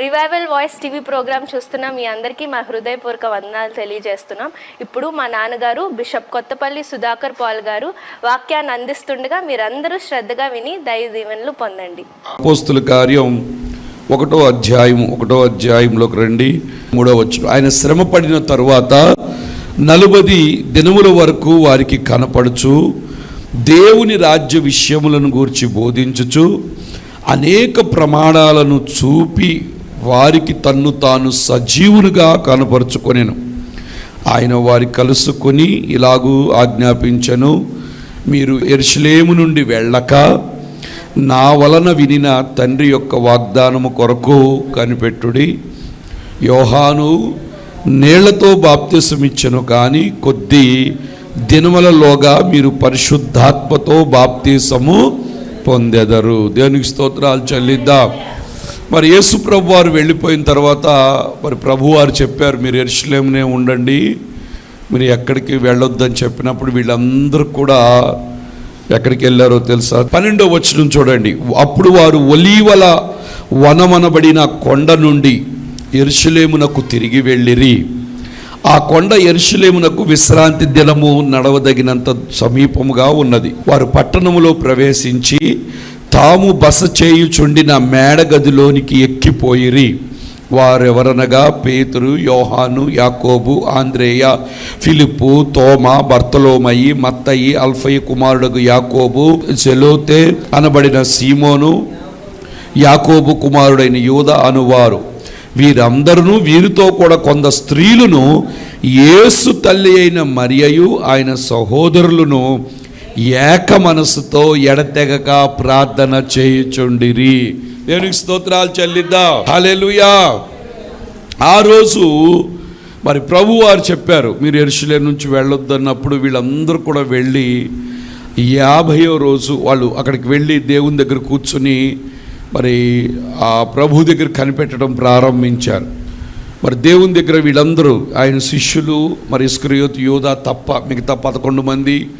Revival voice TV programme చూస్తున్న మీ అందరికీ మా హృదయపూర్వక వందనాలు తెలియజేస్తున్నాం. ఇప్పుడు మా నాన్నగారు బిషప్ కొత్తపల్లి సుధాకర్ పాల్ గారు వాక్యాన్ని అందిస్తుండగా మీరందరూ శ్రద్ధగా విని దైవ దీవెనలు పొందండి. పోస్తుల కార్యం ఒకటో అధ్యాయం ఒకటో అధ్యాయంలోకి రండి. మూడో వచ్చిన ఆయన శ్రమ పడిన తరువాత నలుబది దినముల వరకు వారికి కనపడుచు దేవుని రాజ్య విషయములను గూర్చి బోధించుచు అనేక ప్రమాణాలను చూపి వారికి తన్ను తాను సజీవునిగా కనపరుచుకొనెను. ఆయన వారి కలుసుకొని ఇలాగూ ఆజ్ఞాపించను మీరు ఎర్షలేము నుండి వెళ్ళక నా వలన వినిన తండ్రి యొక్క వాగ్దానము కొరకు కనిపెట్టుడి. యోహాను నీళ్ళతో బాప్తీసమిచ్చను కానీ కొద్ది దినములలోగా మీరు పరిశుద్ధాత్మతో బాప్తీసము పొందెదరు. దేవునికి స్తోత్రాలు చెల్లిద్దాం. మరి యేసు ప్రభు వారు వెళ్ళిపోయిన తర్వాత మరి ప్రభు వారు చెప్పారు మీరు ఎరుషులేమునే ఉండండి మీరు ఎక్కడికి వెళ్ళొద్దని చెప్పినప్పుడు వీళ్ళందరూ కూడా ఎక్కడికి వెళ్ళారో తెలుసా? పన్నెండో వచ్చిన చూడండి. అప్పుడు వారు ఒలీవల వనమనబడిన కొండ నుండి ఎరుషులేమునకు తిరిగి వెళ్ళిరి. ఆ కొండ ఎరుషులేమునకు విశ్రాంతి దినము నడవదగినంత సమీపముగా ఉన్నది. వారు పట్టణములో ప్రవేశించి తాము బస చేయుచుండిన మేడ గదిలోనికి ఎక్కిపోయిరి. వారెవరనగా పేతురు యోహాను యాకోబు ఆంద్రేయ ఫిలిప్పు తోమ బర్తలోమయి మత్తయి అల్ఫయ్య కుమారుడు యాకోబు సెలోతే అనబడిన సీమోను యాకోబు కుమారుడైన యూద అనువారు. వీరందరూ వీరితో కూడా కొంత స్త్రీలను యేసు తల్లి అయిన మరియయు ఆయన సహోదరులను ఏక మనసుతో ఎడతెగక ప్రార్థన చేయుచుండిరి. దేవునికి స్తోత్రాలు చెల్లిద్దాం. హల్లెలూయా. ఆ రోజు మరి ప్రభు వారు చెప్పారు మీరు ఎరుసలే నుంచి వెళ్ళొద్దన్నప్పుడు వీళ్ళందరూ కూడా వెళ్ళి యాభయో రోజు వాళ్ళు అక్కడికి వెళ్ళి దేవుని దగ్గర కూర్చుని మరి ఆ ప్రభు దగ్గర కనిపెట్టడం ప్రారంభించారు. మరి దేవుని దగ్గర వీళ్ళందరూ ఆయన శిష్యులు మరి ఇస్క్రియోత్ యోధ తప్ప మిగతా పదకొండు మంది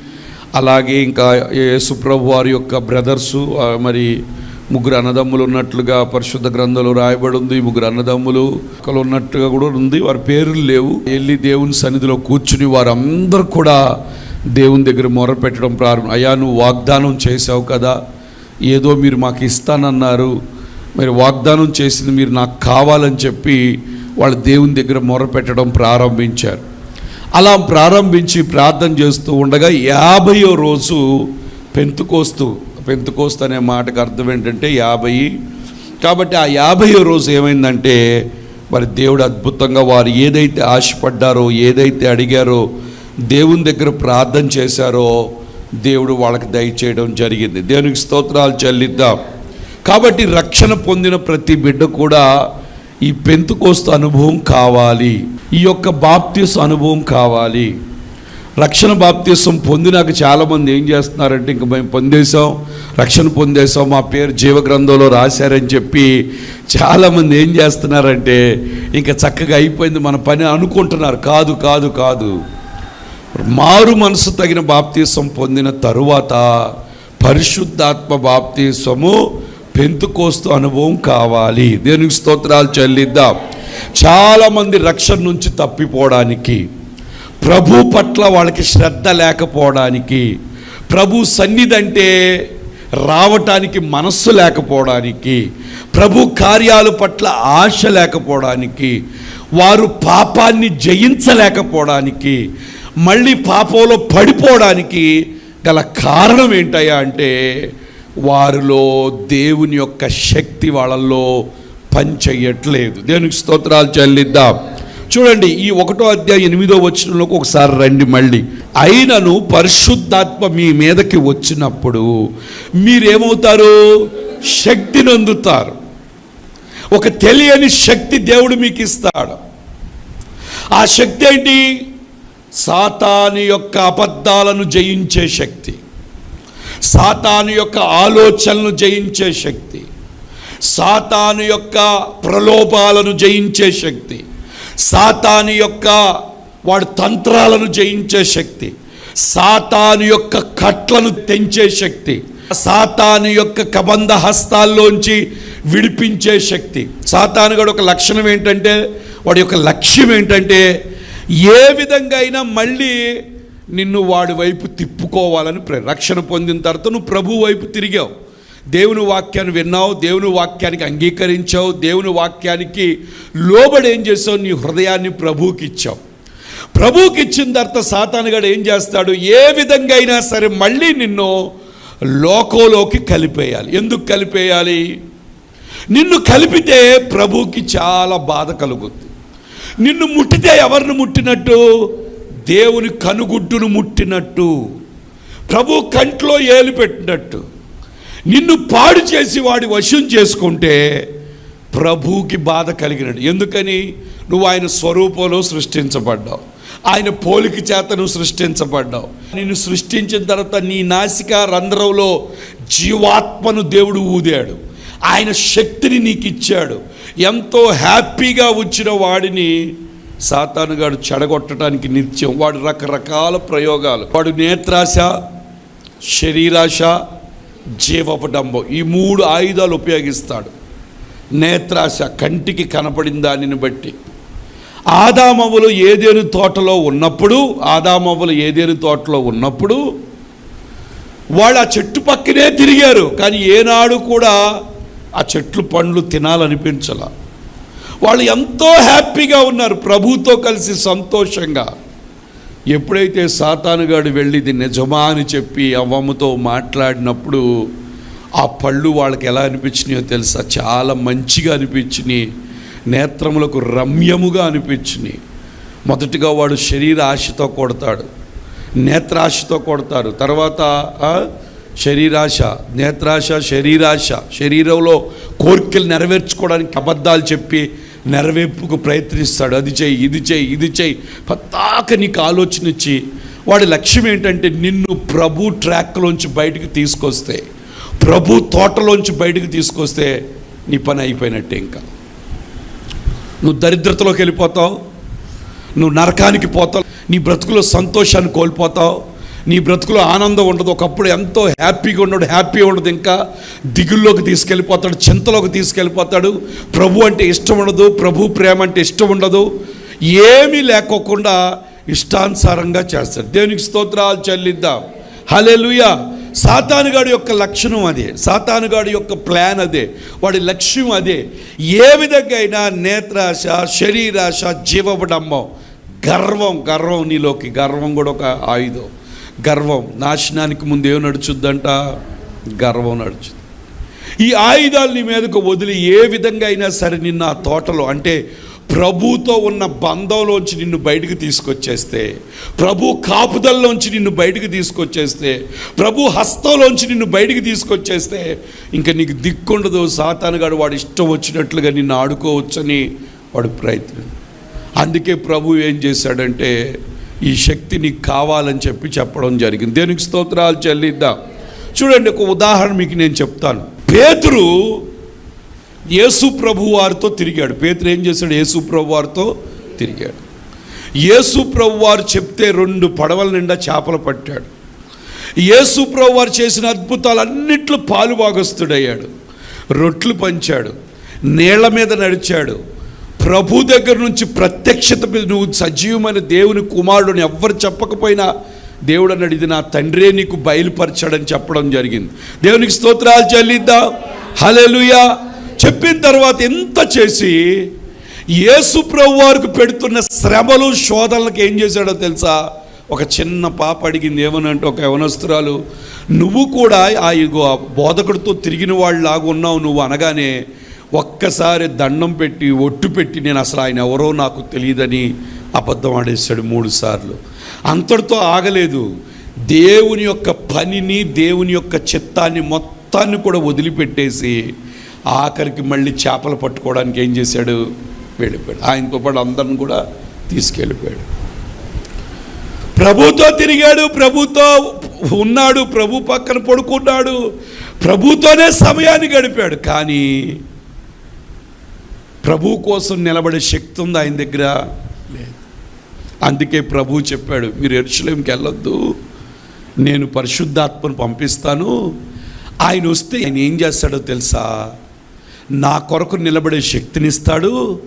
అలాగే ఇంకా యేసుప్రభు వారి యొక్క బ్రదర్సు మరి ముగ్గురు అన్నదమ్ములు ఉన్నట్లుగా పరిశుద్ధ గ్రంథంలో రాయబడి ఉంది. ముగ్గురు అన్నదమ్ములు ఒకరు ఉన్నట్టుగా కూడా ఉంది. వారి పేర్లు లేవు. వెళ్ళి దేవుని సన్నిధిలో కూర్చుని వారందరూ కూడా దేవుని దగ్గర మొర పెట్టడం ప్రారంభం. అయ్యా నువ్వు వాగ్దానం చేసావు కదా. ఏదో మీరు మాకు ఇస్తానన్నారు. మీరు వాగ్దానం చేసింది మీరు నాకు కావాలని చెప్పి వాళ్ళు దేవుని దగ్గర మొర పెట్టడం ప్రారంభించారు. అలా ప్రారంభించి ప్రార్థన చేస్తూ ఉండగా యాభయో రోజు పెంతుకోస్తూ పెంతుకోస్తు అనే మాటకు అర్థం ఏంటంటే యాభై. కాబట్టి ఆ యాభయో రోజు ఏమైందంటే మరి దేవుడు అద్భుతంగా వారు ఏదైతే ఆశపడ్డారో ఏదైతే అడిగారో దేవుని దగ్గర ప్రార్థన చేశారో దేవుడు వాళ్ళకి దయచేయడం జరిగింది. దేవునికి స్తోత్రాలు చెల్లిద్దాం. కాబట్టి రక్షణ పొందిన ప్రతి బిడ్డ కూడా ఈ పెంతుకోస్తు అనుభవం కావాలి. ఈ యొక్క బాప్తీస్ అనుభవం కావాలి. రక్షణ బాప్తీసం పొందినాక చాలామంది ఏం చేస్తున్నారంటే ఇంక మేము పొందేసాం రక్షణ పొందేసాం మా పేరు జీవగ్రంథంలో రాశారని చెప్పి చాలామంది ఏం చేస్తున్నారంటే ఇంకా చక్కగా అయిపోయింది మన పని అనుకుంటున్నారు. కాదు కాదు కాదు. మారు మనసు తగిన బాప్తీసం పొందిన తరువాత పరిశుద్ధాత్మ బాప్తీసము పెంతుకోస్తు అనుభవం కావాలి. దేనికి స్తోత్రాలు చెల్లిద్దాం. చాలామంది రక్షణ నుంచి తప్పిపోవడానికి ప్రభు పట్ల వాళ్ళకి శ్రద్ధ లేకపోవడానికి ప్రభు సన్నిధి అంటే రావటానికి మనస్సు లేకపోవడానికి ప్రభు కార్యాల పట్ల ఆశ లేకపోవడానికి వారు పాపాన్ని జయించలేకపోవడానికి మళ్ళీ పాపంలో పడిపోవడానికి గల కారణం ఏంటయ్యా అంటే వారిలో దేవుని యొక్క శక్తి వాళ్ళల్లో పనిచేయట్లేదు. దేవునికి స్తోత్రాలు చెల్లిద్దాం. చూడండి ఈ ఒకటో అధ్యాయం ఎనిమిదో వచ్చినలోకి ఒకసారి రండి మళ్ళీ. అయినను పరిశుద్ధాత్మ మీ మీదకి వచ్చినప్పుడు మీరేమవుతారు? శక్తిని అందుతారు ఒక తెలియని శక్తి దేవుడు మీకు ఇస్తాడు ఆ శక్తి ఏంటి? సాతాని యొక్క అబద్ధాలను జయించే శక్తి. సాతాను యొక్క ఆలోచనలను జయించే శక్తి సాతాను యొక్క ప్రలోభాలను జయించే శక్తి సాతాను యొక్క వాడి తంత్రాలను జయించే శక్తి సాతాను యొక్క కట్లను తెంచే శక్తి సాతాను యొక్క కబంధ హస్తాల్లోంచి విడిపించే శక్తి. సాతాను గడు ఒక లక్షణం ఏంటంటే వాడి యొక్క లక్ష్యం ఏంటంటే ఏ విధంగా అయినా మళ్ళీ నిన్ను వాడి వైపు తిప్పుకోవాలని రక్షణ పొందిన తర్వాత నువ్వు ప్రభు వైపు తిరిగావు. దేవుని వాక్యాన్ని విన్నావు దేవుని వాక్యానికి అంగీకరించావు దేవుని వాక్యానికి లోబడి ఏం చేసావు నీ హృదయాన్ని ప్రభువుకి ఇచ్చావు. ప్రభువుకి ఇచ్చిన తర్వాత సాతానుగాడు ఏం చేస్తాడు? ఏ విధంగా అయినా సరే మళ్ళీ నిన్ను లోకంలోకి కలిపేయాలి. ఎందుకు కలిపేయాలి? నిన్ను కలిపితే ప్రభుకి చాలా బాధ కలుగుద్ది. నిన్ను ముట్టితే ఎవరిని ముట్టినట్టు? దేవుని కనుగుడ్డును ముట్టినట్టు ప్రభు కంట్లో ఏలు పెట్టినట్టు నిన్ను పాడు చేసి వాడి వశం చేసుకుంటే ప్రభువుకి బాధ కలిగినట్టు. ఎందుకని? నువ్వు ఆయన స్వరూపంలో సృష్టించబడ్డావు. ఆయన పోలిక చేత నువ్వు సృష్టించబడ్డావు. నిన్ను సృష్టించిన తర్వాత నీ నాసిక రంధ్రంలో జీవాత్మను దేవుడు ఊదాడు. ఆయన శక్తిని నీకు ఇచ్చాడు ఎంతో హ్యాపీగా వచ్చిన వాడిని సాతానుగాడు చెడగొట్టడానికి నిత్యం వాడు రకరకాల ప్రయోగాలు. వాడు నేత్రాశ శరీరాశ జీవపడంబం ఈ మూడు ఆయుధాలు ఉపయోగిస్తాడు. నేత్రాశ కంటికి కనపడిన దానిని బట్టి. ఆదామవులు ఏదేను తోటలో ఉన్నప్పుడు ఆదామవులు ఏదేను తోటలో ఉన్నప్పుడు వాళ్ళు ఆ చెట్టు పక్కనే తిరిగారు. కానీ ఏనాడు కూడా ఆ చెట్లు పండ్లు తినాలనిపించలే. వాళ్ళు ఎంతో హ్యాపీగా ఉన్నారు. ప్రభుతో కలిసి సంతోషంగా. ఎప్పుడైతే సాతానుగాడు వెళ్ళి ఇది నిజమా అని చెప్పి అవ్వమ్మతో మాట్లాడినప్పుడు ఆ పళ్ళు వాళ్ళకి ఎలా అనిపించినాయో తెలుసా? చాలా మంచిగా అనిపించినాయి. నేత్రములకు రమ్యముగా అనిపించినాయి. మొదటిగా వాడు శరీర ఆశతో కొడతాడు. నేత్రాశతో కొడతారు తర్వాత శరీరాశ నేత్రాశ శరీరాశ శరీరంలో కోరికలు నెరవేర్చుకోవడానికి అబద్ధాలు చెప్పి నెరవేర్పుకు ప్రయత్నిస్తాడు. అది చేయి ఇది చేయి ఇది చేయి. పత్తాక నీకు ఆలోచన ఇచ్చి వాడి లక్ష్యం ఏంటంటే నిన్ను ప్రభు ట్రాక్లోంచి బయటికి తీసుకొస్తే ప్రభు తోటలోంచి బయటికి తీసుకొస్తే నీ పని అయిపోయినట్టే ఇంకా. నువ్వు దరిద్రతలోకి వెళ్ళిపోతావు నువ్వు నరకానికి పోతావు నీ బ్రతుకులో సంతోషాన్ని కోల్పోతావు నీ బ్రతుకులో ఆనందం ఉండదు. ఒకప్పుడు ఎంతో హ్యాపీగా ఉండడు హ్యాపీ ఉండదు ఇంకా. దిగుల్లోకి తీసుకెళ్ళిపోతాడు. చింతలోకి తీసుకెళ్ళిపోతాడు. ప్రభు అంటే ఇష్టం ఉండదు. ప్రభు ప్రేమ అంటే ఇష్టం ఉండదు. ఏమీ లేకోకుండా ఇష్టానుసారంగా చేస్తాడు. దేవునికి స్తోత్రాలు చెల్లిద్దాం. హలే హలెలుయా సాతానుగాడి యొక్క లక్షణం అదే. సాతానుగాడి యొక్క ప్లాన్ అదే. వాడి లక్ష్యం అదే. ఏ విధంగా అయినా నేత్రాశ శరీరాశ జీవబడమ్మం గర్వం గర్వం నీలోకి గర్వం కూడా ఒక ఆయుధం. గర్వం. నాశనానికి ముందు ఏం నడుచుద్దంట? గర్వం నడుచుద్ది. ఈ ఆయుధాలు నీ మీదకు వదిలి ఏ విధంగా అయినా సరే నిన్న ఆ తోటలో అంటే ప్రభుతో ఉన్న బంధంలోంచి నిన్ను బయటకు తీసుకొచ్చేస్తే ప్రభు కాపుదల్లోంచి నిన్ను బయటకు తీసుకొచ్చేస్తే ప్రభు హస్తంలోంచి నిన్ను బయటికి తీసుకొచ్చేస్తే ఇంకా నీకు దిక్కుండదు. సాతానుగాడు వాడు ఇష్టం వచ్చినట్లుగా నిన్ను ఆడుకోవచ్చని వాడు ప్రయత్నం అందుకే ప్రభు ఏం చేశాడంటే ఈ శక్తి నీకు కావాలని చెప్పి చెప్పడం జరిగింది. దేనికి స్తోత్రాలు చెల్లిద్దాం. చూడండి ఒక ఉదాహరణ మీకు నేను చెప్తాను. పేతురు యేసు ప్రభు వారితో తిరిగాడు. పేతురు ఏం చేశాడు? యేసు ప్రభు వారితో తిరిగాడు. యేసు ప్రభు వారు చెప్తే రెండు పడవల నిండా చేపలు పట్టాడు. యేసు ప్రభు వారు చేసిన అద్భుతాలన్నిట్లో పాలుభాగస్తుడయ్యాడు రొట్లు పంచాడు. నీళ్ళ మీద నడిచాడు. ప్రభు దగ్గర నుంచి ప్రత్యక్షత నువ్వు సజీవమైన దేవుని కుమారుడుని ఎవ్వరు చెప్పకపోయినా దేవుడు అన్నాడు ఇది నా తండ్రే నీకు బయలుపరచాడని చెప్పడం జరిగింది. దేవునికి స్తోత్రాలు చెల్లిద్దా. హలెలుయా చెప్పిన తర్వాత ఎంత చేసి యేసు ప్రభు వారికి పెడుతున్న శ్రమలు శోధనలకు ఏం చేశాడో తెలుసా? ఒక చిన్న పాప అడిగింది ఏమనంటే ఒక యవనస్తురాలు నువ్వు కూడా ఆ ఇగో ఆ బోధకుడితో తిరిగిన వాళ్ళలాగా ఉన్నావు నువ్వు అనగానే ఒక్కసారి దండం పెట్టి ఒట్టు పెట్టి నేను అసలు ఆయన ఎవరో నాకు తెలియదని అబద్ధం ఆడేశాడు మూడు సార్లు. అంతటితో ఆగలేదు. దేవుని యొక్క పనిని దేవుని యొక్క చిత్తాన్ని మొత్తాన్ని కూడా వదిలిపెట్టేసి ఆఖరికి మళ్ళీ చేపలు పట్టుకోవడానికి ఏం చేశాడు? వెళ్ళిపోయాడు. ఆయనతో పాటు అందరిని కూడా తీసుకెళ్ళిపోయాడు. ప్రభుతో తిరిగాడు ప్రభుతో ఉన్నాడు ప్రభు పక్కన పడుకున్నాడు ప్రభుతోనే సమయాన్ని గడిపాడు. కానీ ప్రభు కోసం నిలబడే శక్తి ఉంది ఆయన దగ్గర. లేదు అందుకే ప్రభు చెప్పాడు మీరు ఎరుసలేంకి వెళ్ళొద్దు నేను పరిశుద్ధాత్మను పంపిస్తాను ఆయన వస్తే ఆయన ఏం చేస్తాడో తెలుసా? నా కొరకు నిలబడే శక్తినిస్తాడు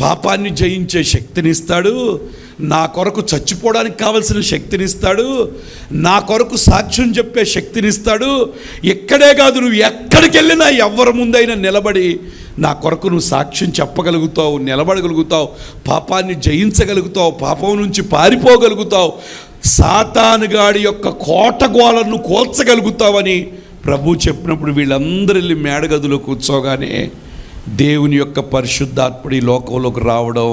పాపాన్ని జయించే శక్తినిస్తాడు నా కొరకు చచ్చిపోవడానికి కావలసిన శక్తినిస్తాడు నా కొరకు సాక్ష్యం చెప్పే శక్తినిస్తాడు. ఎక్కడే కాదు నువ్వు ఎక్కడికి వెళ్ళినా ఎవరి ముందైనా నిలబడి నా కొరకు నువ్వు సాక్ష్యం చెప్పగలుగుతావు నిలబడగలుగుతావు పాపాన్ని జయించగలుగుతావు పాపం నుంచి పారిపోగలుగుతావు. సాతానుగాడి యొక్క కోటగోలను కోల్చగలుగుతావని ప్రభు చెప్పినప్పుడు వీళ్ళందరూ వెళ్ళి మేడగదిలో కూర్చోగానే దేవుని యొక్క పరిశుద్ధాత్ముడు ఈ లోకంలోకి రావడం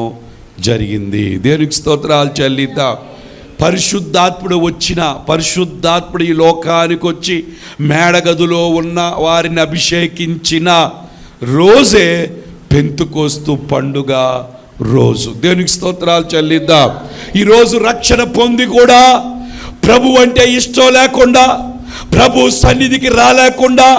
జరిగింది. దేవునికి స్తోత్రాలు చల్లిత పరిశుద్ధాత్ముడు వచ్చిన పరిశుద్ధాత్ముడు ఈ లోకానికి వచ్చి మేడగదిలో ఉన్న వారిని అభిషేకించిన రోజే పెంతుకోస్తు పండుగ రోజు. దేవునికి స్తోత్రాలు చెల్లిద్దాం. ఈరోజు రక్షణ పొంది కూడా ప్రభు అంటే ఇష్టం లేకుండా ప్రభు సన్నిధికి రాలేకుండా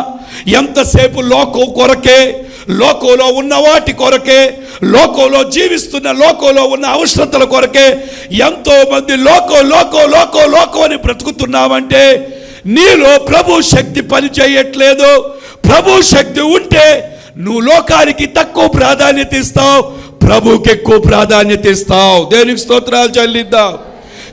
ఎంతసేపు లోకం కొరకే లోకంలో ఉన్న వాటి కొరకే లోకంలో జీవిస్తున్న లోకంలో ఉన్న అవసరతల కొరకే ఎంతో మంది లోకం లోకం లోకం లోకం అని బ్రతుకుతున్నామంటే నీలో ప్రభు శక్తి పనిచేయట్లేదు. ప్రభు శక్తి ఉంటే నువ్వు లోకానికి తక్కువ ప్రాధాన్యత ఇస్తావు ప్రభుకి ఎక్కువ ప్రాధాన్యత ఇస్తావు. దేనికి స్తోత్రాలు చెల్లిద్దాం?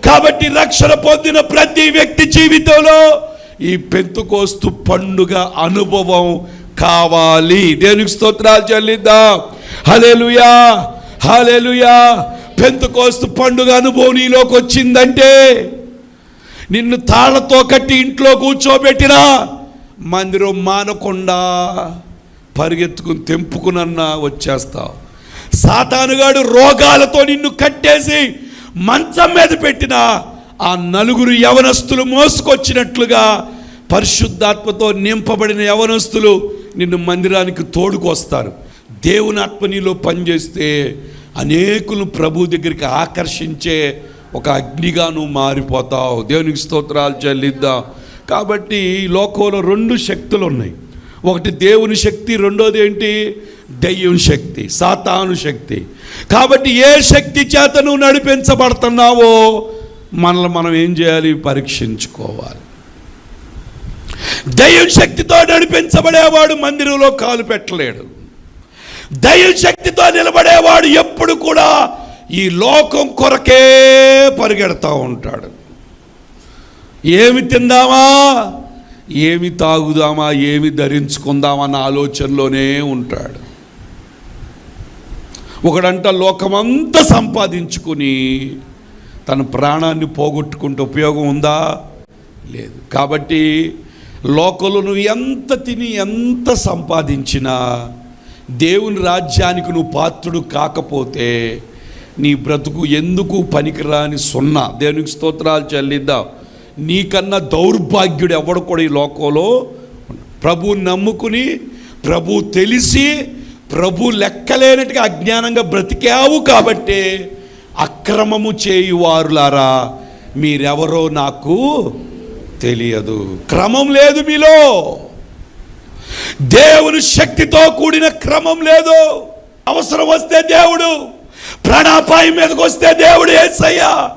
కాబట్టి రక్షణ పొందిన ప్రతి వ్యక్తి జీవితంలో ఈ పెంతుకోస్తు పండుగ అనుభవం కావాలి. దేనికి స్తోత్రాలు చెల్లిద్దాం? హలేలుయా హలేలుయా పెంతుకోస్తు పండుగ అనుభవం నీలోకి వచ్చిందంటే నిన్ను తాళతో కట్టి ఇంట్లో కూర్చోబెట్టినా మందిరం మానకుండా. పరిగెత్తుకుని తెంపుకునన్నా వచ్చేస్తావు. సాతానుగాడు రోగాలతో నిన్ను కట్టేసి మంచం మీద పెట్టిన ఆ నలుగురు యవనస్తులు మోసుకొచ్చినట్లుగా పరిశుద్ధాత్మతో నింపబడిన యవనస్తులు నిన్ను మందిరానికి తోడుకొస్తారు. దేవుని ఆత్మ నీలో పనిచేస్తే అనేకులు ప్రభు దగ్గరికి ఆకర్షించే ఒక అగ్నిగా నువ్వు మారిపోతావు. దేవునికి స్తోత్రాలు చెల్లిద్దాం. కాబట్టి ఈ లోకంలో రెండు శక్తులు ఉన్నాయి ఒకటి దేవుని శక్తి రెండోది ఏంటి? దెయ్యం శక్తి సాతాను శక్తి. కాబట్టి ఏ శక్తి చేత నువ్వు నడిపించబడుతున్నావో మనల్ని మనం ఏం చేయాలి? పరీక్షించుకోవాలి. దయ్యం శక్తితో నడిపించబడేవాడు మందిరంలో కాలు పెట్టలేడు. దయ్యం శక్తితో నిలబడేవాడు ఎప్పుడు కూడా ఈ లోకం కొరకే పరిగెడతా ఉంటాడు. ఏమి తిందామా? ఏమి తాగుదామా ఏమి ధరించుకుందామన్న ఆలోచనలోనే ఉంటాడు. ఒకడంట లోకమంతా సంపాదించుకుని తన ప్రాణాన్ని పోగొట్టుకుంటే ఉపయోగం ఉందా? లేదు. కాబట్టి లోకంలో నువ్వు ఎంత తిని ఎంత సంపాదించినా దేవుని రాజ్యానికి నువ్వు పాత్రుడు కాకపోతే నీ బ్రతుకు ఎందుకు పనికిరాని సున్నా? దేవునికి స్తోత్రాలు చెల్లిద్దాం. నీకన్నా దౌర్భాగ్యుడు ఎవడు కూడా ఈ లోకంలో ప్రభు నమ్ముకుని ప్రభు తెలిసి ప్రభు లెక్కలేనట్టుగా అజ్ఞానంగా బ్రతికావు కాబట్టి అక్రమము చేయువారులారా మీరెవరో నాకు తెలియదు. క్రమం లేదు మీలో. దేవుని శక్తితో కూడిన క్రమం లేదు. అవసరం వస్తే దేవుడు ప్రాణాపాయం మీదకి వస్తే దేవుడు ఏసయ్యా.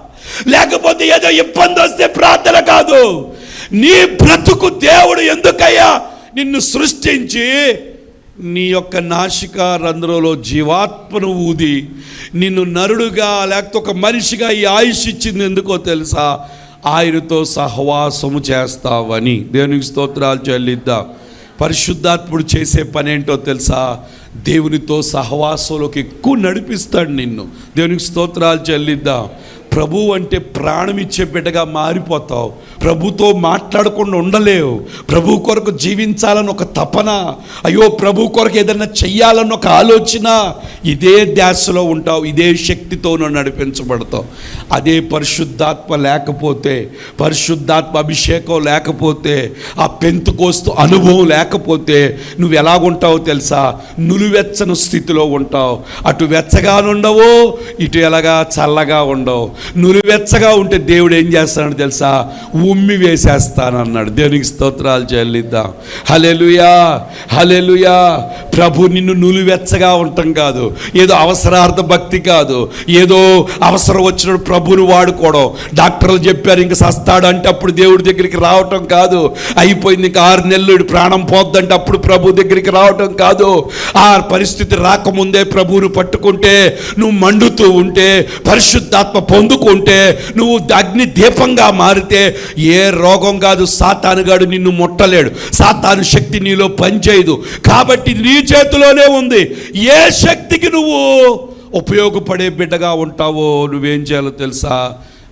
లేకపోతే ఏదో ఇబ్బంది వస్తే ప్రార్థన కాదు. నీ బ్రతుకు దేవుడు ఎందుకయ్యా? నిన్ను సృష్టించి నీ యొక్క నాసిక రంధ్రంలో జీవాత్మను ఊది నిన్ను నరుడుగా లేకపోతే ఒక మనిషిగా ఈ ఆయుష్ ఇచ్చింది ఎందుకో తెలుసా? ఆయనతో సహవాసము చేస్తావని. దేవునికి స్తోత్రాలు చెల్లిద్దాం. పరిశుద్ధాత్ముడు చేసే పని ఏంటో తెలుసా? దేవునితో సహవాసంలోకి ఎక్కువ నడిపిస్తాడు నిన్ను. దేవునికి స్తోత్రాలు చెల్లిద్దాం. ప్రభు అంటే ప్రాణం ఇచ్చే బిడ్డగా మారిపోతావు. ప్రభుతో మాట్లాడకుండా ఉండలేవు. ప్రభు కొరకు జీవించాలని ఒక తపన. అయ్యో ప్రభు కొరకు ఏదైనా చెయ్యాలని ఒక ఆలోచన. ఇదే ధ్యాసలో ఉంటావు. ఇదే శక్తితో నువ్వు నడిపించబడతావు. అదే పరిశుద్ధాత్మ లేకపోతే పరిశుద్ధాత్మ అభిషేకం లేకపోతే ఆ పెంతుకోస్తు అనుభవం లేకపోతే నువ్వు ఎలాగుంటావో తెలుసా? నులువెచ్చని స్థితిలో ఉంటావు. అటు వెచ్చగా ఉండవు ఇటు ఎలాగా చల్లగా ఉండవు. నులివెచ్చగా ఉంటే దేవుడు ఏం చేస్తాడు తెలుసా? ఉమ్మి వేసేస్తానన్నాడు. దేవునికి స్తోత్రాలు చెల్లిద్దాం. హలెలుయా హలెలుయా ప్రభు నిన్ను నులివెచ్చగా ఉండటం కాదు. ఏదో అవసరార్థ భక్తి కాదు. ఏదో అవసరం వచ్చినప్పుడు ప్రభుని వాడుకోవడం. డాక్టర్లు చెప్పారు ఇంక సస్తాడు అంటే అప్పుడు దేవుడి దగ్గరికి రావటం కాదు. అయిపోయింది ఇంకా ఆరు నెలలు ప్రాణం పోద్దంటే అప్పుడు ప్రభు దగ్గరికి రావటం కాదు. ఆ పరిస్థితి రాకముందే ప్రభువుని పట్టుకుంటే నువ్వు మండుతూ ఉంటే పరిశుద్ధాత్మ పొందుకుంటే నువ్వు అగ్ని దీపంగా మారితే ఏ రోగం కాదు సాతానుగాడు నిన్ను ముట్టలేడు. సాతాను శక్తి నీలో పనిచేయదు. కాబట్టి నీ చేతిలోనే ఉంది. ఏ శక్తికి నువ్వు ఉపయోగపడే బిడ్డగా ఉంటావో నువ్వేం చేయాలో తెలుసా?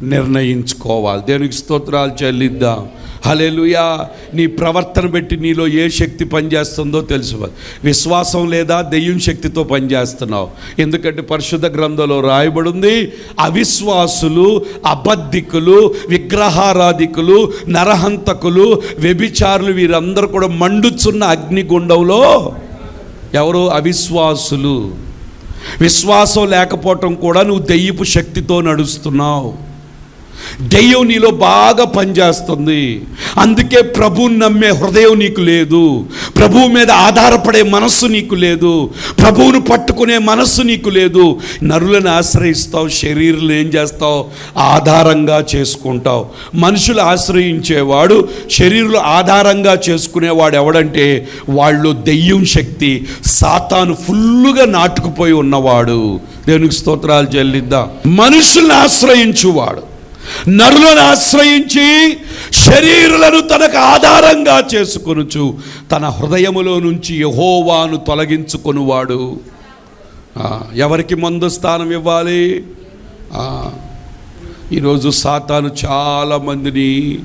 నిర్ణయించుకోవాలి. దేనికి స్తోత్రాలు చెల్లిద్దాం. హలేలుయా నీ ప్రవర్తన బట్టి నీలో ఏ శక్తి పనిచేస్తుందో తెలుసు. విశ్వాసం లేదా దెయ్యం శక్తితో పనిచేస్తున్నావు. ఎందుకంటే పరిశుద్ధ గ్రంథంలో రాయబడింది అవిశ్వాసులు అబద్ధికులు విగ్రహారాధికులు నరహంతకులు వ్యభిచారులు వీరందరూ కూడా మండుచున్న అగ్నిగుండంలో ఎవరు? అవిశ్వాసులు. విశ్వాసం లేకపోవటం కూడా నువ్వు దెయ్యపు శక్తితో నడుస్తున్నావు. దెయ్యం నీలో బాగా పనిచేస్తుంది. అందుకే ప్రభువుని నమ్మే హృదయం నీకు లేదు. ప్రభువు మీద ఆధారపడే మనస్సు నీకు లేదు. ప్రభువును పట్టుకునే మనస్సు నీకు లేదు. నరులను ఆశ్రయిస్తావు శరీరం ఏం చేస్తావు? ఆధారంగా చేసుకుంటావు. మనుషులు ఆశ్రయించేవాడు శరీరులు ఆధారంగా చేసుకునేవాడు ఎవడంటే వాళ్ళు దెయ్యం శక్తి సాతాను ఫుల్లుగా నాటుకుపోయి ఉన్నవాడు. దేవునికి స్తోత్రాలు చెల్లిద్దాం. మనుషుల్ని ఆశ్రయించువాడు. నరులను ఆశ్రయించి శరీరులను తనకు ఆధారంగా చేసుకొనుచు తన హృదయములో నుంచి యహోవాను తొలగించుకొనువాడు. ఎవరికి మందు స్థానం ఇవ్వాలి? ఈరోజు సాతాను చాలామందిని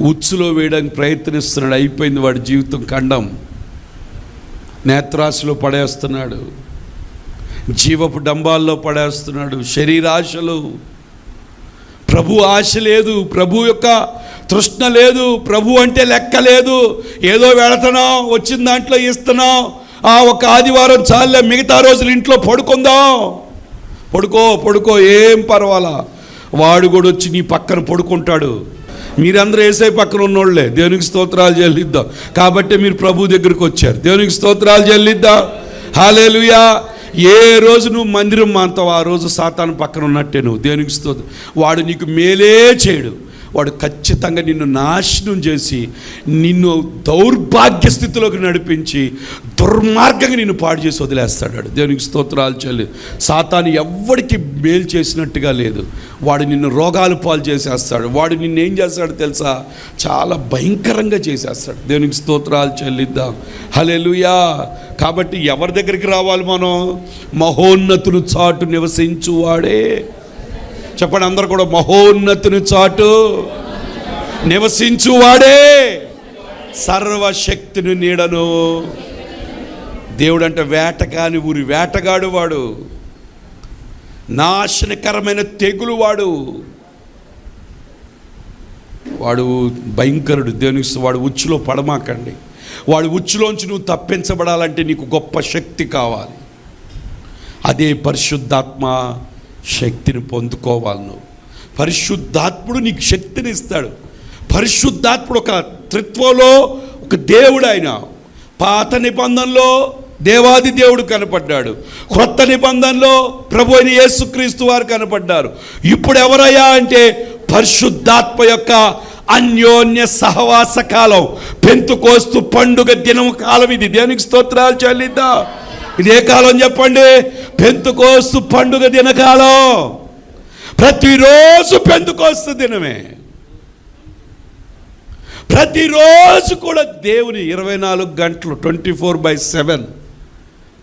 ఉచ్చులో వేయడానికి ప్రయత్నిస్తున్నాడు. అయిపోయింది వాడి జీవితం ఖండం. నేత్రాశలో పడేస్తున్నాడు. జీవపు డంబాల్లో పడేస్తున్నాడు. శరీరాశలు ప్రభు ఆశ లేదు ప్రభు యొక్క తృష్ణ లేదు ప్రభు అంటే లెక్క లేదు. ఏదో వెళతున్నాం వచ్చిన దాంట్లో ఇస్తున్నాం. ఆ ఒక ఆదివారం చాలే మిగతా రోజులు ఇంట్లో పడుకుందాం. పడుకో పడుకో ఏం పర్వాలా? వాడు కూడా వచ్చి నీ పక్కన పడుకుంటాడు. మీరందరూ ఏసై పక్కన ఉన్నోళ్ళే దేవునికి స్తోత్రాలు చెల్లిద్దాం. కాబట్టి మీరు ప్రభు దగ్గరికి వచ్చారు. దేవునికి స్తోత్రాలు చెల్లిద్దాం. హాలేలుయా ఏ రోజు నువ్వు మందిరం మానతావు ఆ రోజు సాతాను పక్కన ఉన్నట్టే నువ్వు. దేనికి వాడు నీకు మేలే చేయడు. వాడు ఖచ్చితంగా నిన్ను నాశనం చేసి నిన్ను దౌర్భాగ్య స్థితిలోకి నడిపించి దుర్మార్గంగా నిన్ను పాడు చేసి వదిలేస్తాడు వాడు. దేవునికి స్తోత్రాలు చెల్లి. సాతాను ఎవ్వడికి మేలు చేసినట్టుగా లేదు. వాడు నిన్ను రోగాలు పాలు చేసేస్తాడు. వాడు నిన్ను ఏం చేస్తాడు తెలుసా? చాలా భయంకరంగా చేసేస్తాడు. దేవునికి స్తోత్రాలు చెల్లిద్దాం. హలెలుయా కాబట్టి ఎవరి దగ్గరికి రావాలి మనం? మహోన్నతులు చాటు నివసించువాడే. చెప్పండి అందరు కూడా మహోన్నతిని చాటు. నివసించువాడే. సర్వశక్తిని నీడను. దేవుడు అంటే వేటగాని ఊరి వేటగాడు వాడు. నాశనకరమైన తెగులు వాడు. వాడు భయంకరుడు దేవునికి వాడు ఉచ్చులో పడమాకండి. వాడు ఉచ్చులోంచి నువ్వు తప్పించబడాలంటే నీకు గొప్ప శక్తి కావాలి. అదే పరిశుద్ధాత్మ శక్తిని పొందుకోవాలి నువ్వు. పరిశుద్ధాత్ముడు నీకు శక్తిని ఇస్తాడు. పరిశుద్ధాత్ముడు ఒక త్రిత్వంలో ఒక దేవుడు ఆయన. పాత నిబంధనలో దేవాది దేవుడు కనపడ్డాడు. క్రొత్త నిబంధనలో ప్రభు అయిన యేసుక్రీస్తు వారు కనపడ్డారు. ఇప్పుడు ఎవరయ్యా అంటే పరిశుద్ధాత్మ యొక్క అన్యోన్య సహవాస కాలం. పెంతుకోస్తు పండుగ దినం కాలం ఇది. దేనికి స్తోత్రాలు చెల్లిద్దా? ఇదే కాలం చెప్పండి. పెంతుకోస్తు పండుగ దినకాలం. ప్రతిరోజు పెంతుకోస్తు దినమే. ప్రతిరోజు కూడా దేవుని ఇరవై నాలుగు గంటలు ట్వంటీ ఫోర్ బై సెవెన్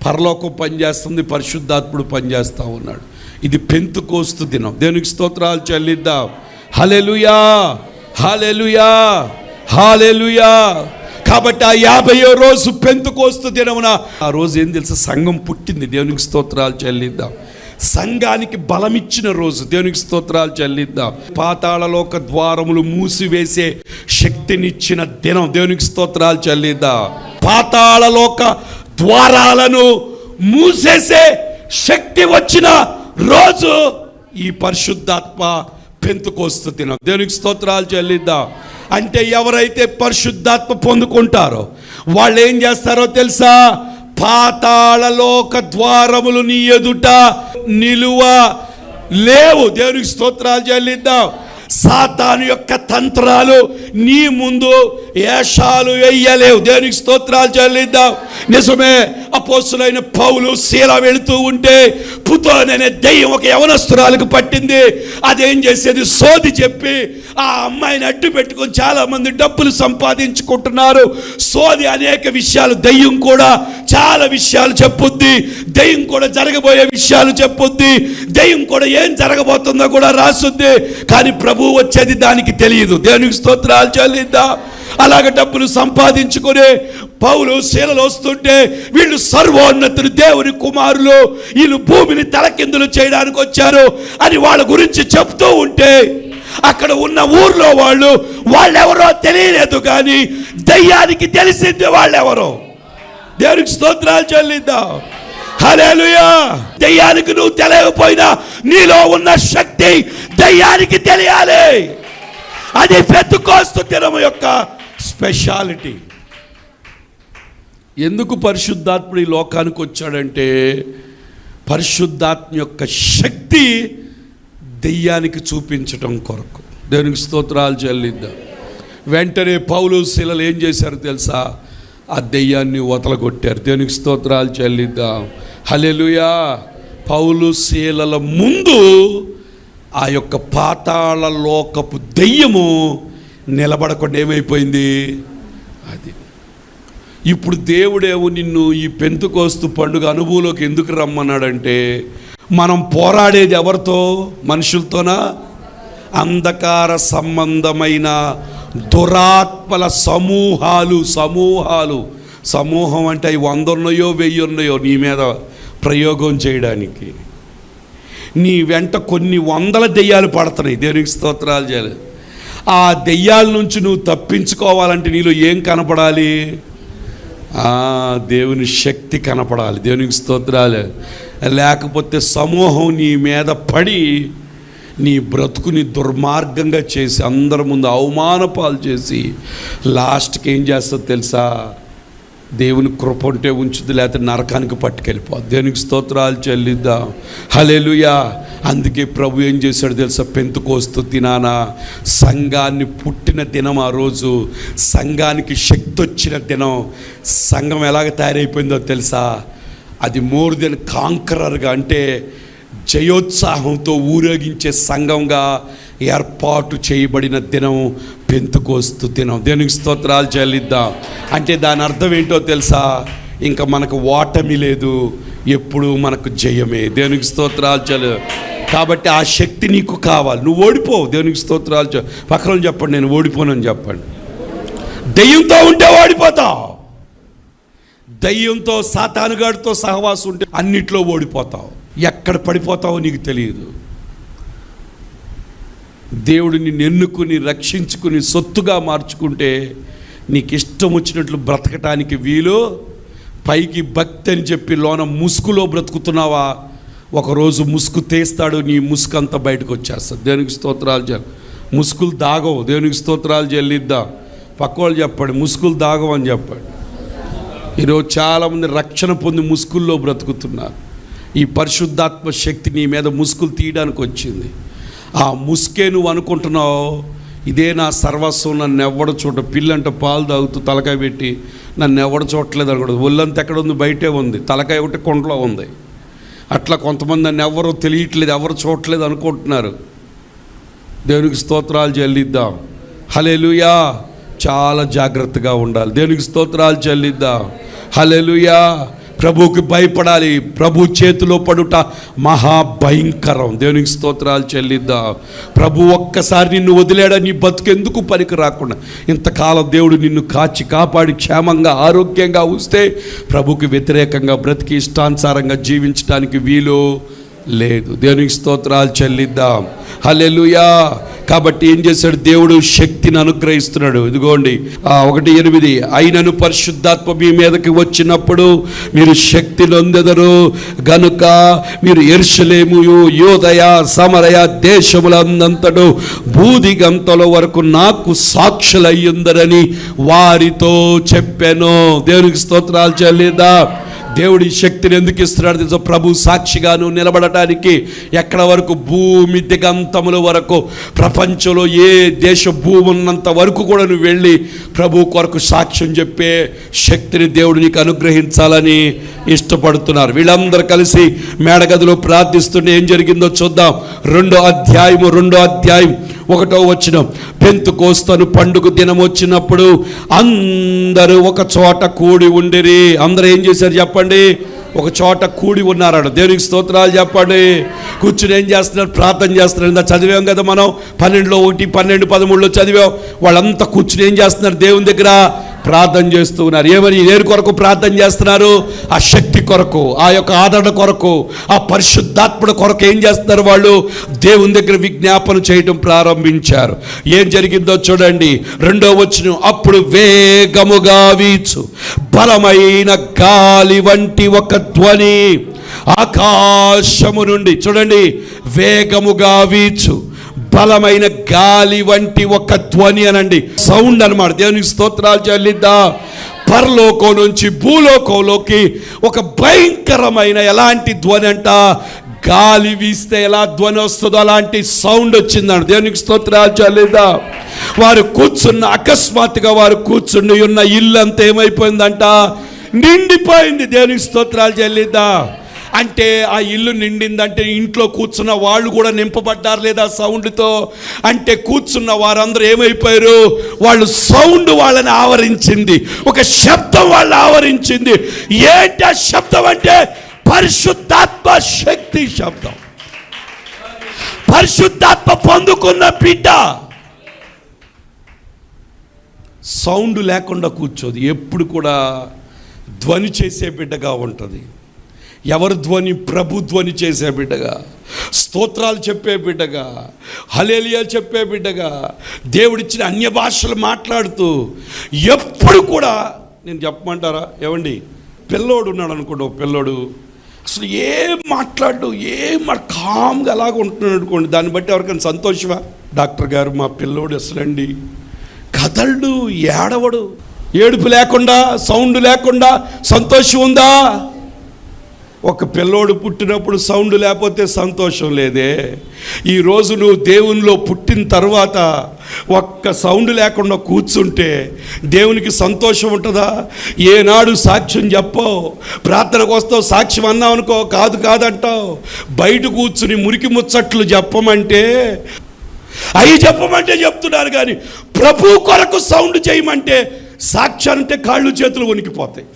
పరలోకం పనిచేస్తుంది పరిశుద్ధాత్ముడు పనిచేస్తూ ఉన్నాడు. ఇది పెంతుకోస్తు దినం. దేవునికి స్తోత్రాలు చెల్లిద్దాం. హలెలుయా హలెలుయా హాలెలుయా కాబట్టి ఆ యాభైయో రోజు పెంతుకోస్తు దినమున ఆ రోజు ఏం తెలుసు? సంఘం పుట్టింది. దేవునికి స్తోత్రాలు చెల్లిద్దాం. సంఘానికి బలమిచ్చిన రోజు. దేవునికి స్తోత్రాలు చెల్లిద్దాం. పాతాళలోక ద్వారములు మూసివేసే శక్తినిచ్చిన దినం. దేవునికి స్తోత్రాలు చెల్లిద్దాం. పాతాళలోక ద్వారాలను మూసేసే శక్తి వచ్చిన రోజు ఈ పరిశుద్ధాత్మ పెంతుకొస్తు దినం. దేవునికి స్తోత్రాలు చెల్లిద్దాం. అంటే ఎవరైతే పరిశుద్ధాత్మ పొందుకుంటారో వాళ్ళు ఏం చేస్తారో తెలుసా? పాతాళలోక ద్వారములు నీ ఎదుట నిలువ లేవు. దేవునికి స్తోత్రాలు చెల్లిద్దాం. సాతాను యొక్క తంత్రాలు నీ ముందు ఏషాలు వేయలేవు. దేనికి స్తోత్రాలు చెల్లిద్దాం? నిజమే అపోసులైన పౌలు శీల వెళుతూ ఉంటే పుతోననే దెయ్యం ఒక యవనస్తురాలకు పట్టింది. అదేం చేసేది? సోది చెప్పి ఆ అమ్మాయిని అడ్డు పెట్టుకొని చాలా మంది డబ్బులు సంపాదించుకుంటున్నారు. సోది అనేక విషయాలు దెయ్యం కూడా చాలా విషయాలు చెప్పుద్ది. దెయ్యం కూడా జరగబోయే విషయాలు చెప్పుద్ది. దెయ్యం కూడా ఏం జరగబోతుందో కూడా రాసుద్ది. కానీ ప్రభు వచ్చేది దానికి తెలియదు. దేవునికి స్తోత్రాలు చెల్లిద్దా. అలాగ డబ్బులు సంపాదించుకునే పౌలు శీలలు వస్తుంటే వీళ్ళు సర్వోన్నతులు దేవుని కుమారులు వీళ్ళు భూమిని తలకిందులు చేయడానికి వచ్చారు అని వాళ్ళ గురించి చెప్తూ ఉంటే అక్కడ ఉన్న ఊర్లో వాళ్ళు వాళ్ళెవరో తెలియలేదు కానీ దయ్యానికి తెలిసింది వాళ్ళెవరో. దేవునికి స్తోత్రాలు చెల్లిద్దాం. హల్లెలూయా! దయ్యానికి నువ్వు తెలియకపోయినా నీలో ఉన్న శక్తి దయ్యానికి తెలియాలి. అది పెద్దుకోస్తు దినము యొక్క స్పెషాలిటీ. ఎందుకు పరిశుద్ధాత్ముడు ఈ లోకానికి వచ్చాడంటే పరిశుద్ధాత్మ యొక్క శక్తి దెయ్యానికి చూపించటం కొరకు. దేవునికి స్తోత్రాలు చెల్లిద్దాం. వెంటనే పౌలు శిలలు ఏం చేశారు తెలుసా? ఆ దెయ్యాన్ని వతలగొట్టారు దేవునికి స్తోత్రాలు చెల్లిద్దాం. హలెలుయా పౌలు శీలల ముందు ఆ యొక్క పాతాళ లోకపు దెయ్యము నిలబడకుండా ఏమైపోయింది? అది. ఇప్పుడు దేవుడేమో నిన్ను ఈ పెంతుకోస్తు పండుగ అనుభవంలోకి ఎందుకు రమ్మన్నాడంటే మనం పోరాడేది ఎవరితో? మనుషులతోనా? అంధకార సంబంధమైన దురాత్మల సమూహాలు సమూహాలు. సమూహం అంటే అవి వంద ఉన్నాయో వెయ్యి ఉన్నాయో నీ మీద ప్రయోగం చేయడానికి. నీ వెంట కొన్ని వందల దెయ్యాలు పడుతున్నాయి. దేవునికి స్తోత్రాలు చేయాలి. ఆ దెయ్యాల నుంచి నువ్వు తప్పించుకోవాలంటే నీలో ఏం కనపడాలి? ఆ, దేవుని శక్తి కనపడాలి. దేవునికి స్తోత్రాలు. లేకపోతే సమూహం నీ మీద పడి నీ బ్రతుకుని దుర్మార్గంగా చేసి అందరి ముందు అవమానపాలు చేసి లాస్ట్కి ఏం చేస్తుందో తెలుసా? దేవుని కృప ఉంటే ఉంచుద్ది లేకపోతే నరకానికి పట్టుకెళ్ళిపోద్ది. దేవునికి స్తోత్రాలు చెల్లిద్దాం. హలేలుయా అందుకే ప్రభు ఏం చేశాడు తెలుసా? పెంతుకోస్తూ తినానా. సంఘాన్ని పుట్టిన దినం ఆ రోజు సంఘానికి శక్తి వచ్చిన దినం. సంఘం ఎలాగ తయారైపోయిందో తెలుసా? అది మోర్ దెన్ కాంకరర్గా అంటే జయోత్సాహంతో ఊరేగించే సంఘంగా ఏర్పాటు చేయబడిన దినం. పెంతుకోస్తు తినం. దేనికి స్తోత్రాలు చెల్లిద్దాం? అంటే దాని అర్థం ఏంటో తెలుసా? ఇంకా మనకు ఓటమి లేదు ఎప్పుడు మనకు జయమే. దేవునికి స్తోత్రాలు చెల్లి? కాబట్టి ఆ శక్తి నీకు కావాలి. నువ్వు ఓడిపోవు దేవునికి స్తోత్రాలు చె- పక్కన చెప్పండి నేను ఓడిపోనని చెప్పండి. దెయ్యంతో ఉంటే ఓడిపోతావు దయ్యంతో సాతానుగాడితో సహవాసం ఉంటే అన్నిట్లో ఓడిపోతావు. ఎక్కడ పడిపోతావో నీకు తెలియదు. దేవుడు నిన్ను ఎన్నుకుని రక్షించుకుని సొత్తుగా మార్చుకుంటే నీకు ఇష్టం వచ్చినట్లు బ్రతకటానికి వీలు. పైకి భక్తి అని చెప్పి లోన ముసుగులో బ్రతుకుతున్నావా? ఒకరోజు ముసుగు తీస్తాడు నీ ముసుగు అంతా బయటకు వచ్చేస్తుంది దేవునికి స్తోత్రాలు చెల్లి ముసుగులు దాగవు. దేవునికి స్తోత్రాలు చెల్లిద్దాం. పక్క వాళ్ళు చెప్పాడు ముసుగులు దాగవు అని చెప్పాడు. ఈరోజు చాలామంది రక్షణ పొంది ముసుగుల్లో బ్రతుకుతున్నారు. ఈ పరిశుద్ధాత్మ శక్తి నీ మీద ముసుగులు తీయడానికి వచ్చింది ఆ ముసుకే నువ్వు అనుకుంటున్నావు? ఇదే నా సర్వస్వం నన్ను ఎవడ చూడ పిల్లంట పాలు తాగుతూ తలకాయ పెట్టి నన్ను ఎవడ చూడట్లేదు అనుకోడు. ఒళ్ళంతా ఎక్కడ ఉంది బయటే ఉంది. తలకాయ ఒకటి కొండలో ఉంది. అట్లా కొంతమంది నన్ను ఎవరు తెలియట్లేదు ఎవరు చూడట్లేదు అనుకుంటున్నారు. దేవునికి స్తోత్రాలు చెల్లిద్దాం. హలెలుయా చాలా జాగ్రత్తగా ఉండాలి. దేవునికి స్తోత్రాలు చెల్లిద్దాం. హలెలుయా ప్రభువుకి భయపడాలి. ప్రభు చేతిలో పడుట మహాభయంకరం. దేవునికి స్తోత్రాలు చెల్లిద్దా. ప్రభు ఒక్కసారి నిన్ను వదిలేడా నీ బతుకెందుకు పనికి రాకుండా? ఇంతకాలం దేవుడు నిన్ను కాచి కాపాడి క్షేమంగా ఆరోగ్యంగా ఉంచితే ప్రభుకి వ్యతిరేకంగా బ్రతికి ఇష్టానుసారంగా జీవించడానికి వీలు లేదు. దేవునికి స్తోత్రాలు చెల్లిద్దాం. హలెలుయా కాబట్టి ఏం చేశాడు? దేవుడు శక్తిని అనుగ్రహిస్తున్నాడు. ఇదిగోండి ఒకటి ఎనిమిది. అయినను పరిశుద్ధాత్మ మీ మీదకి వచ్చినప్పుడు మీరు శక్తి నొందెదరు. గనుక మీరు ఎరుసలేము యోదయ సమరయ దేశములందంతడు బూది గంతల వరకు నాకు సాక్షులయ్యుందరని వారితో చెప్పాను. దేవునికి స్తోత్రాలు చెల్లిద్దాం. దేవుడి శక్తిని ఎందుకు ఇస్తున్నాడు తెలుసా? ప్రభు సాక్షిగాను నిలబడటానికి ఎక్కడ వరకు? భూమి దిగంతముల వరకు. ప్రపంచంలో ఏ దేశ భూమి ఉన్నంత వరకు కూడా నువ్వు వెళ్ళి ప్రభు కొరకు సాక్ష్యం చెప్పే శక్తిని దేవుడు నీకు అనుగ్రహించాలని ఇష్టపడుతున్నారు. వీళ్ళందరూ కలిసి మేడగదిలో ప్రార్థిస్తుంటే ఏం జరిగిందో చూద్దాం. రెండో అధ్యాయము రెండో అధ్యాయం. ఒకటో వచ్చిన పెంతు కోస్తను పండుగ దినం వచ్చినప్పుడు అందరూ ఒక చోట కూడి ఉండిరి. అందరూ ఏం చేశారు చెప్పండి? ఒక చోట కూడి ఉన్నారట. దేవునికి స్తోత్రాలు చెప్పండి. కూర్చుని ఏం చేస్తున్నారు? ప్రార్థన చేస్తున్నారు. ఇందా చదివాం కదా మనం. పన్నెండులో ఒకటి పన్నెండు పదమూడులో చదివాం. వాళ్ళంతా కూర్చుని ఏం చేస్తున్నారు? దేవుని దగ్గర ప్రార్థన చేస్తూ ఉన్నారు. ఏమని నేను కొరకు ప్రార్థన చేస్తున్నారు? ఆ శక్తి కొరకు ఆ యొక్క ఆదరణ కొరకు ఆ పరిశుద్ధాత్మడ కొరకు ఏం చేస్తున్నారు వాళ్ళు? దేవుని దగ్గర విజ్ఞాపన చేయటం ప్రారంభించారు. ఏం జరిగిందో చూడండి. రెండో వచ్చిన అప్పుడు వేగముగా వీచు. బలమైన గాలి వంటి ఒక ధ్వని ఆకాశము నుండి చూడండి వేగముగా వీచు. బలమైన గాలి వంటి ఒక ధ్వని అనండి. సౌండ్ అనమాట దేవునికి స్తోత్రాలు చెల్లిద్దా. పరలోకం నుంచి భూలోకంలోకి ఒక భయంకరమైన ఎలాంటి ధ్వని అంట? గాలి వీస్తే ఎలా ధ్వని వస్తుందో అలాంటి సౌండ్ వచ్చిందండి దేవునికి స్తోత్రాలు చెల్లిద్దా. వారు కూర్చున్న అకస్మాత్తుగా వారు కూర్చుని ఉన్న ఇల్లు అంతా ఏమైపోయిందంట? నిండిపోయింది. దేవునికి స్తోత్రాలు చెల్లిద్దా. అంటే ఆ ఇల్లు నిండిందంటే ఇంట్లో కూర్చున్న వాళ్ళు కూడా నింపబడ్డారు లేదా సౌండ్తో? అంటే కూర్చున్న వారందరూ ఏమైపోయారు? వాళ్ళు సౌండ్ వాళ్ళని ఆవరించింది. ఒక శబ్దం వాళ్ళని ఆవరించింది. ఏంటి ఆ శబ్దం అంటే? పరిశుద్ధాత్మ శక్తి శబ్దం. పరిశుద్ధాత్మ పొందుకున్న బిడ్డ. సౌండ్ లేకుండా కూర్చోదు. ఎప్పుడు కూడా ధ్వని చేసే బిడ్డగా ఉంటుంది. ఎవరు ధ్వని? ప్రభు ధ్వని చేసే బిడ్డగా. స్తోత్రాలు చెప్పే బిడ్డగా. హలేలియాలు చెప్పే బిడ్డగా. దేవుడిచ్చిన అన్య భాషలు మాట్లాడుతూ ఎప్పుడు కూడా నేను చెప్పమంటారా? ఏమండి? పిల్లోడు ఉన్నాడు అనుకోండి ఒక పిల్లోడు. అసలు ఏం మాట్లాడు ఏం కామ్గా అలాగ ఉంటున్నాడు అనుకోండి దాన్ని బట్టి ఎవరికైనా సంతోషమా? డాక్టర్ గారు మా పిల్లోడు అసలండి కదళ్ళు ఏడవడు. ఏడుపు లేకుండా సౌండ్ లేకుండా సంతోషం ఉందా? ఒక పిల్లోడు పుట్టినప్పుడు సౌండ్ లేకపోతే సంతోషం లేదే. ఈరోజు నువ్వు దేవునిలో పుట్టిన తర్వాత ఒక్క సౌండ్ లేకుండా కూర్చుంటే దేవునికి సంతోషం ఉంటుందా? ఏనాడు సాక్ష్యం చెప్పవు ప్రార్థనకు వస్తావు సాక్ష్యం అన్నావు అనుకో కాదు కాదంటావు. బయట కూర్చుని మురికి ముచ్చట్లు చెప్పమంటే అవి చెప్పమంటే చెప్తున్నారు కానీ ప్రభు కొరకు సౌండ్ చేయమంటే సాక్ష్యం అంటే కాళ్ళు చేతులు వణికిపోతాయి.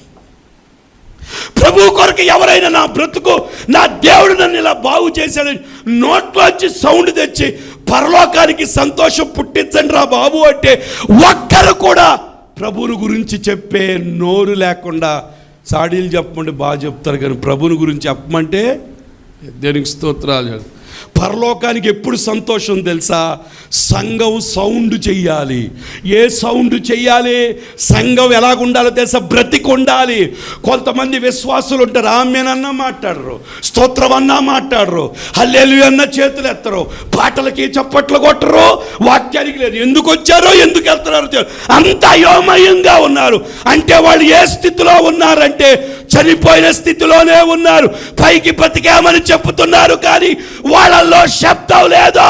ప్రభు కొరకు ఎవరైనా నా బ్రతుకు నా దేవుడు నన్ను ఇలా బాగు చేశాడని నోట్లోంచి సౌండ్ తెచ్చి పరలోకానికి సంతోషం పుట్టించండి రా బాబు అంటే ఒక్కరు కూడా ప్రభువుని గురించి చెప్పే నోరు లేకుండా సాడీలు చెప్పమంటే బాగా చెప్తారు కానీ ప్రభుని గురించి చెప్పమంటే దేనికి స్తోత్రాలు పరలోకానికి ఎప్పుడు సంతోషం తెలుసా? సంఘం సౌండ్ చెయ్యాలి. ఏ సౌండ్ చెయ్యాలి? సంఘం ఎలాగుండాలో తెలుసా? బ్రతికి ఉండాలి కొంతమంది విశ్వాసులు ఉంటారు ఆమెనన్నా మాట్లాడరు స్తోత్రం అన్నా మాట్లాడరు హల్లెలు అన్న చేతులు ఎత్తరు పాటలకి చప్పట్లు కొట్టరు వాక్యానికి లేదు. ఎందుకు వచ్చారో ఎందుకు వెళ్తున్నారో అంత అయోమయంగా ఉన్నారు. అంటే వాళ్ళు ఏ స్థితిలో ఉన్నారంటే చనిపోయిన స్థితిలోనే ఉన్నారు. పైకి బ్రతికామని చెప్తున్నారు కానీ వాళ్ళ వాళ్ళల్లో శబ్దం లేదు